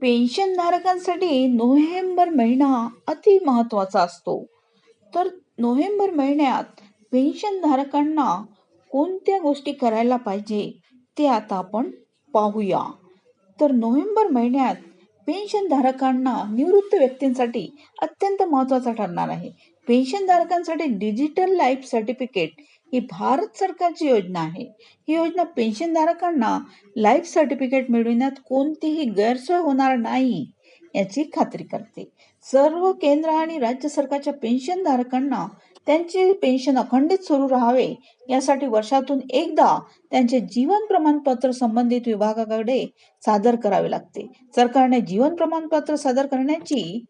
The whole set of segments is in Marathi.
पेन्शनधारकांसाठी नोव्हेंबर महिना अति महत्त्वाचा असतो. तर नोव्हेंबर महिन्यात पेन्शनधारकांना कोणत्या गोष्टी करायला पाहिजे ते आता आपण पाहूया. तर नोव्हेंबर महिन्यात पेन्शनधारकांना निवृत्त व्यक्तींसाठी अत्यंत महत्त्वाचा ठरणार आहे. पेन्शनधारकांसाठी डिजिटल लाईफ सर्टिफिकेट ही भारत सरकारची योजना आहे. ही योजना पेन्शनधारकांना लाईफ सर्टिफिकेट मिळविण्यात कोणतीही गैरसोय होणार नाही याची खात्री करते. सर्व केंद्र आणि राज्य सरकारच्या पेन्शनधारकांना त्यांचे पेन्शन अखंडित सुरू राहावे यासाठी वर्षातून एकदा त्यांचे जीवन प्रमाणपत्र संबंधित विभागाकडे सादर करावे लागते. सरकारने जीवन प्रमाणपत्र सादर करण्याची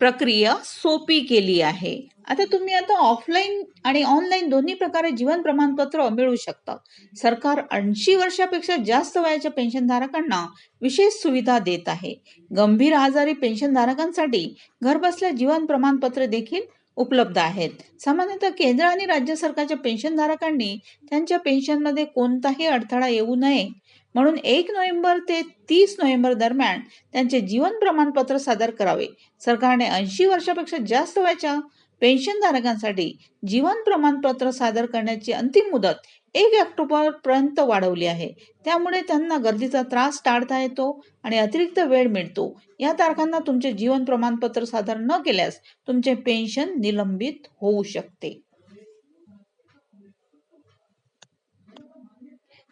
प्रक्रिया सोपी केली आहे. आता तुम्ही आता ऑफलाईन आणि ऑनलाईन दोन्ही प्रकारे जीवन प्रमाणपत्र मिळवू शकता सरकार ऐंशी वर्षापेक्षा जास्त वयाच्या पेन्शनधारकांना विशेष सुविधा देत आहे. गंभीर आजारी पेन्शनधारकांसाठी घरबसल्या जीवन प्रमाणपत्र देखील उपलब्ध आहेत. सामान्यतः केंद्र आणि राज्य सरकारच्या पेन्शनधारकांनी त्यांच्या पेन्शनमध्ये कोणताही अडथळा येऊ नये म्हणून एक नोव्हेंबर ते तीस नोव्हेंबर दरम्यान त्यांचे जीवन प्रमाणपत्र सादर करावे. सरकारने ऐंशी वर्षापेक्षा जास्त वयाच्या पेन्शनधारकांसाठी जीवन प्रमाणपत्र सादर करण्याची अंतिम मुदत एक ऑक्टोबर पर्यंत वाढवली आहे. त्यामुळे त्यांना गर्दीचा त्रास टाळता येतो आणि अतिरिक्त वेळ मिळतो. या तारखांना तुमचे जीवन प्रमाणपत्र सादर न केल्यास तुमचे पेन्शन निलंबित होऊ शकते.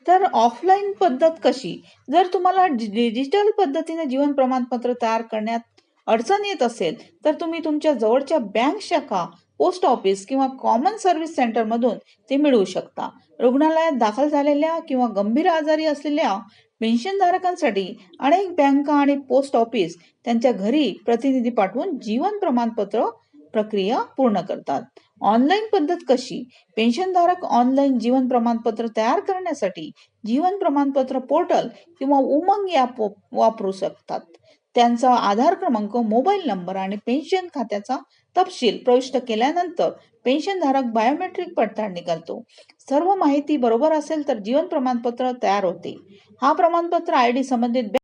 तर ऑफलाईन पद्धत कशी? जर तुम्हाला डि- डिजिटल पद्धतीने जीवन प्रमाणपत्र तयार करण्यात अडचण येत असेल तर तुम्ही तुमच्या जवळच्या बँक शाखा पोस्ट ऑफिस किंवा कॉमन सर्व्हिस सेंटरमधून ते मिळवू शकता. रुग्णालयात दाखल झालेल्या किंवा गंभीर आजारी असलेल्या पेन्शनधारकांसाठी अनेक बँका आणि पोस्ट ऑफिस त्यांच्या घरी प्रतिनिधी पाठवून जीवन प्रमाणपत्र प्रक्रिया पूर्ण करतात. ऑनलाईन पद्धत कशी? पेन्शनधारक ऑनलाईन जीवन प्रमाणपत्र तयार करण्यासाठी जीवन प्रमाणपत्र पोर्टल किंवा उमंग ॲप वापरू शकतात. त्यांचा आधार क्रमांक मोबाईल नंबर आणि पेन्शन खात्याचा तपशील प्रविष्ट केल्यानंतर पेन्शनधारक बायोमेट्रिक पडताळणी करतो. सर्व माहिती बरोबर असेल तर जीवन प्रमाणपत्र तयार होते. हा प्रमाणपत्र आय डी संबंधित